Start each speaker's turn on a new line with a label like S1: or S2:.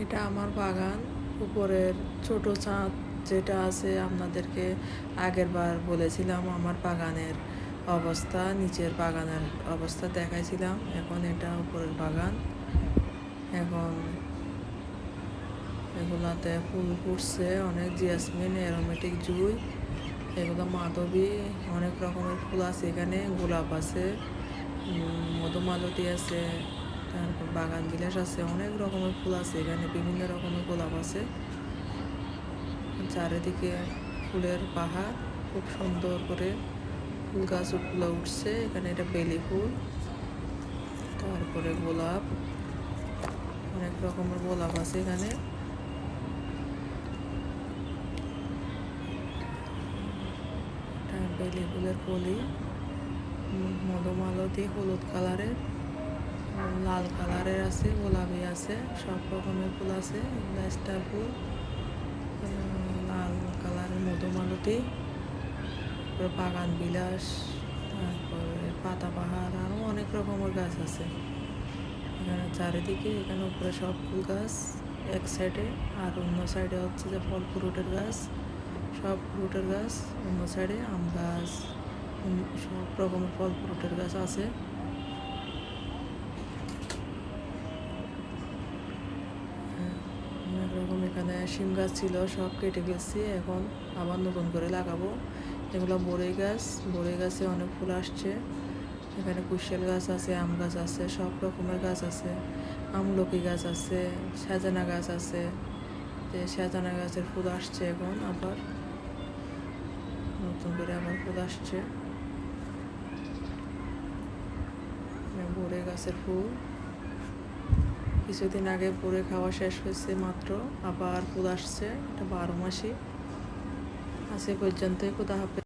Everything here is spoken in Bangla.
S1: এটা আমার বাগান। উপরের ছোট ছাদ যেটা আছে আপনাদেরকে আগের বার বলেছিলাম আমার বাগানের অবস্থা, নিচের বাগানের অবস্থা দেখাইছিলাম। এখন এটা উপরের বাগান। এখন এগুলাতে ফুল ফুটছে, অনেক জিয়াসমিন অ্যারোমেটিক জুই। এগুলো মাধবী, অনেক রকমের ফুল আছে এখানে। গোলাপ আছে মধুমালতী আছে। তারপর বাগান বিলাস আছে, অনেক রকমের ফুল আছে, এখানে বিভিন্ন রকমের গোলাপ আছে। চারিদিকে ফুলের পাহাড়, খুব সুন্দর করে ফুল গাছ ফুলে উঠছে, এখানে এটা বেলি ফুল, তারপরে গোলাপ, অনেক রকমের গোলাপ আছে এখানে। বেলি ফুলের কলি মধুমালতী হলুদ কালারের। লাল কালারের আছে, গোলাপি আছে, সব রকমের ফুল আছে স্টার ফুল লাল কালারের মধুমালতী বাগান বিলাস, তারপরে পাতা পাহাড় আরও অনেক রকমের গাছ আছে। এখানে চারিদিকে, এখানে উপরে সব ফুল গাছ, এক সাইডে, আর অন্য সাইডে হচ্ছে যে ফল ফ্রুটের গাছ, সব ফ্রুটের গাছ, অন্য সাইডে আম গাছ সব রকমের ফল ফ্রুটের গাছ আছে। এখানে শিম গাছ ছিল, সব কেটে ফেলছি। এখন আবার নতুন করে লাগাবো। এগুলো বড়ই গাছ, বড়ই গাছে অনেক ফুল আসছে। এখানে কুশাল গাছ আছে, আম গাছ আছে, সব রকমের গাছ আছে। আমলকি গাছ আছে, সাজানা গাছ আছে। যে সাজানা গাছের ফুল আসছে এখন আবার। নতুন করে আবার ফুল আসছে। বড়ে গাছের ফুল। কিছুদিন আগে পরে খাওয়া শেষ হয়েছে মাত্র, আবার কুদ আসছে, এটা বারো মাসে আজকে পর্যন্তই কোদা হবে